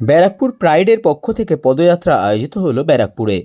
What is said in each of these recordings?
ব্যারাকপুর প্রাইডের পক্ষ থেকে পদযাত্রা আয়োজিত হলো ব্যারাকপুরে।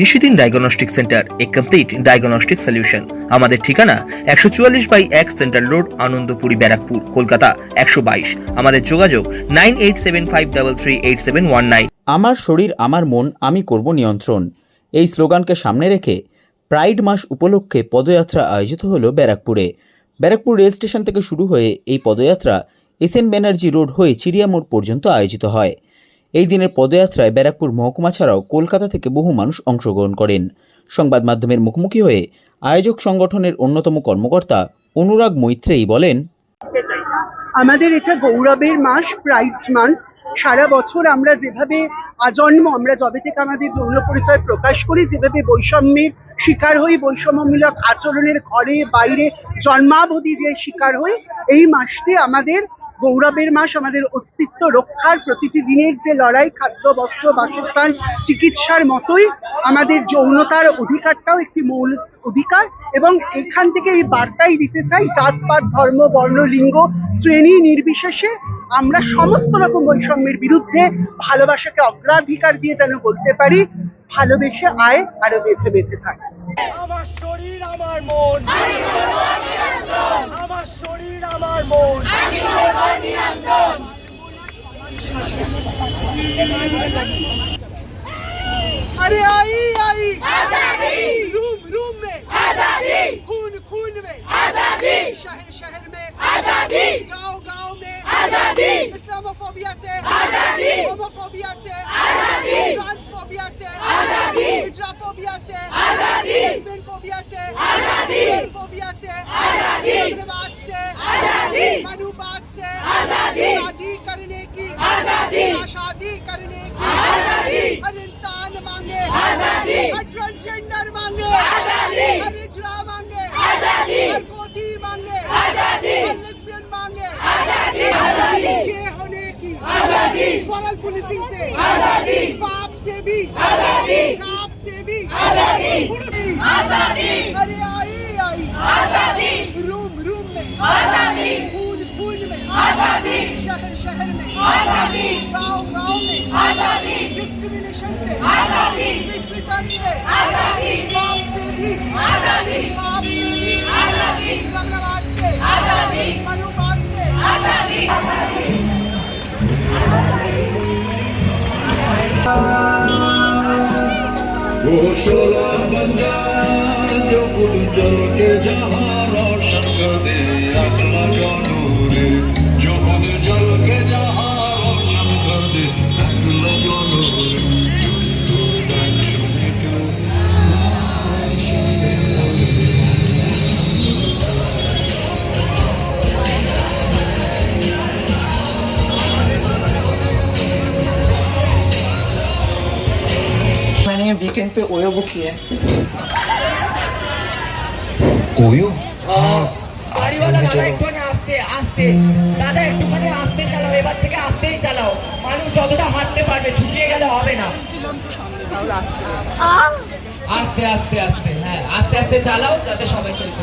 নিশিদিন ডায়াগনস্টিক সেন্টার এ কমপ্লিট ডায়াগনস্টিক সলিউশন। আমাদের ঠিকানা একশো চুয়াল্লিশ বাই এক সেন্ট্রাল রোড আনন্দপুরি ব্যারাকপুর কলকাতা একশো বাইশ। আমাদের যোগাযোগ nine eight seven five double three eight seven one nine. আমার শরীর আমার মন আমি করব নিয়ন্ত্রণ। এই স্লোগানকে সামনে রেখে প্রাইড মাস উপলক্ষে পদযাত্রা আয়োজিত হলো ব্যারাকপুরে। ব্যারাকপুর রেল স্টেশন থেকে শুরু হয়ে এই পদযাত্রা এস এন ব্যানার্জি রোড হয়ে চিড়িয়ামোড় পর্যন্ত আয়োজিত হয়। এই দিনের পদযাত্রায় ব্যারাকপুর মহকুমা ছাড়াও কলকাতা থেকে বহু মানুষ অংশগ্রহণ করেন। সংবাদ মাধ্যমের মুখোমুখি হয়ে আয়োজক সংগঠনের অন্যতম কর্মকর্তা অনুরাগ মৈত্রেয়ী বলেন, আমাদের এটা গৌরবের মাস প্রাইড মান্থ সারা বছর আমরা যেভাবে আজন্ম, আমরা যবে থেকে আমাদের যৌন পরিচয় প্রকাশ করি, যেভাবে বৈষম্যের শিকার হই, বৈষম্যমূলক আচরণের ঘরে, বাইরে জন্মাবধি যে শিকার হই, এই মাসটি আমাদের গৌরবের মাস আমাদের অস্তিত্ব রক্ষার প্রতিটি দিনের যে লড়াই, খাদ্য, বস্ত্র, বাসস্থান, চিকিৎসার মতোই আমাদের যৌনতার অধিকারটাও একটি মৌলিক অধিকার এবং এখান থেকে এই বার্তাই দিতে চাই, জাতপাত, ধর্ম, বর্ণ, লিঙ্গ, শ্রেণি নির্বিশেষে আমরা সমস্ত রকম বৈষম্যের বিরুদ্ধে ভালোবাসাকে অগ্রাধিকার দিয়ে যেন বলতে পারি, ভালোবেসে আয় আরও বেঁধে বেঁধে থাকে। আমার শরীর, আমার মন আমার শরীর আমার মন अरे आई आई आजादी रूम रूम में आजादी खून खून में आजादी शहर शहर में आजादी गांव गांव में आजादी इस्लामोफोबिया से आजादी होमोफोबिया से आजादी ट्रांसफोबिया से आजादी हिजराफोबिया से आजादी लेस्बियनफोबिया से आजादी फोबिया से आजादी उग्रवाद से आजादी मनुवाद मॉरल पुलिसिंग से। आज़ादी। पाप से भी। आज़ादी। काप से भी। आज़ादी। आज़ादी। ও সোলা বঙ্গা জলকে যাহারা Bugün bir gün bir oya bakıyor. Oyu? বাড়িওয়ালা দাদা একটুখানি আসতে আসতে দাদা একটুখানি আসতে চালাও এবার থেকে আসতেই চালাও মানুষ যতটা হাঁটতে পারবে ঝুঁকিয়ে গেলে হবে না আস্তে আস্তে আস্তে হ্যাঁ আস্তে আস্তে চালাও যাতে সবাই চলতে